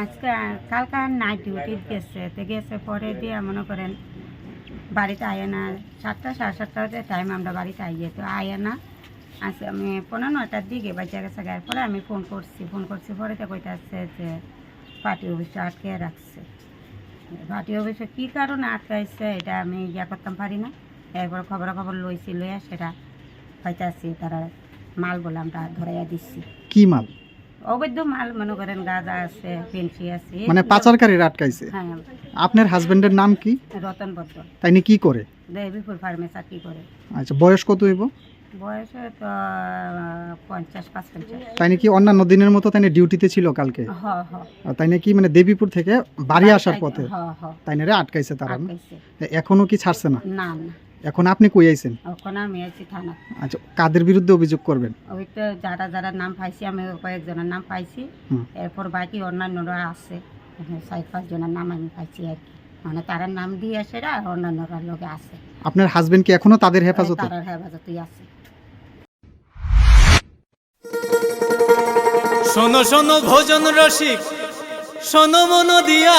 আজকে কালকে night duty গেছে। তো গেছে পরে দিয়ে মনে করেন বাড়িতে আয় না, সাতটা, সাড়ে সাতটাতে টাইম আমরা বাড়িতে আইয়ে তো আয় না, আজকে আমি পনেরো নয়টার দিকে বাচ্চা গেছে গায়ের পরে আমি ফোন করছি। ফোন করছি পরে তো কইতে আসছে যে পার্টি অফিসে আটকে রাখছে। পার্টি অফিসে কী কারণে আটকাইছে এটা আমি ইয়া করতাম পারি না। এরপর খবর লইছি, লইয়া সেটা পাইতে আসছি তারা মাল বলে আমরা ধরাইয়া দিচ্ছি। কি মাল? অবৈধ মাল মনে করেন গাঁজা আছে পেন্সি আছে মানে পাচারকারীরা আটকাইছে? হ্যাঁ। আপনার হাজবেন্ডের নাম কি? রতন নিয়ে কি করে? দেবীপুর ফার্মে চাকরি করে। আচ্ছা বয়স কত হইব? বয়স তো আহ, পঞ্চাশ পাঁচ তাই নাকি অন্যান্য দিনের মতো তাই ডিউটিতে ছিল কালকে? তাই নাকি মানে দেবীপুর থেকে বাড়ি আসার পথে? তাই না রে আটকাইছে তারা এখনও কি ছাড়ছে না। এখন আপনি কই আইছেন? ওখানে আমি আছি থানা। আচ্ছা কাদের বিরুদ্ধে অভিযোগ করবেন? ওই তো যারা যারা নাম পাইছি আমি কয়েকজনের নাম পাইছি। হুম। এরপর বাকি অন্যান্যরা আছে। চার পাঁচজনের নাম আমি পাইছি আর কি। মানে তারা নাম দিয়ে সেটা আর অন্যান্যরা লোকে আছে। আপনার হাজবেন্ড কি এখনও তাদের হেফাজতে? তারা হেফাজতেই আছে। শোনো শোনো ভোজন রসিক। শোনো মন দিয়া।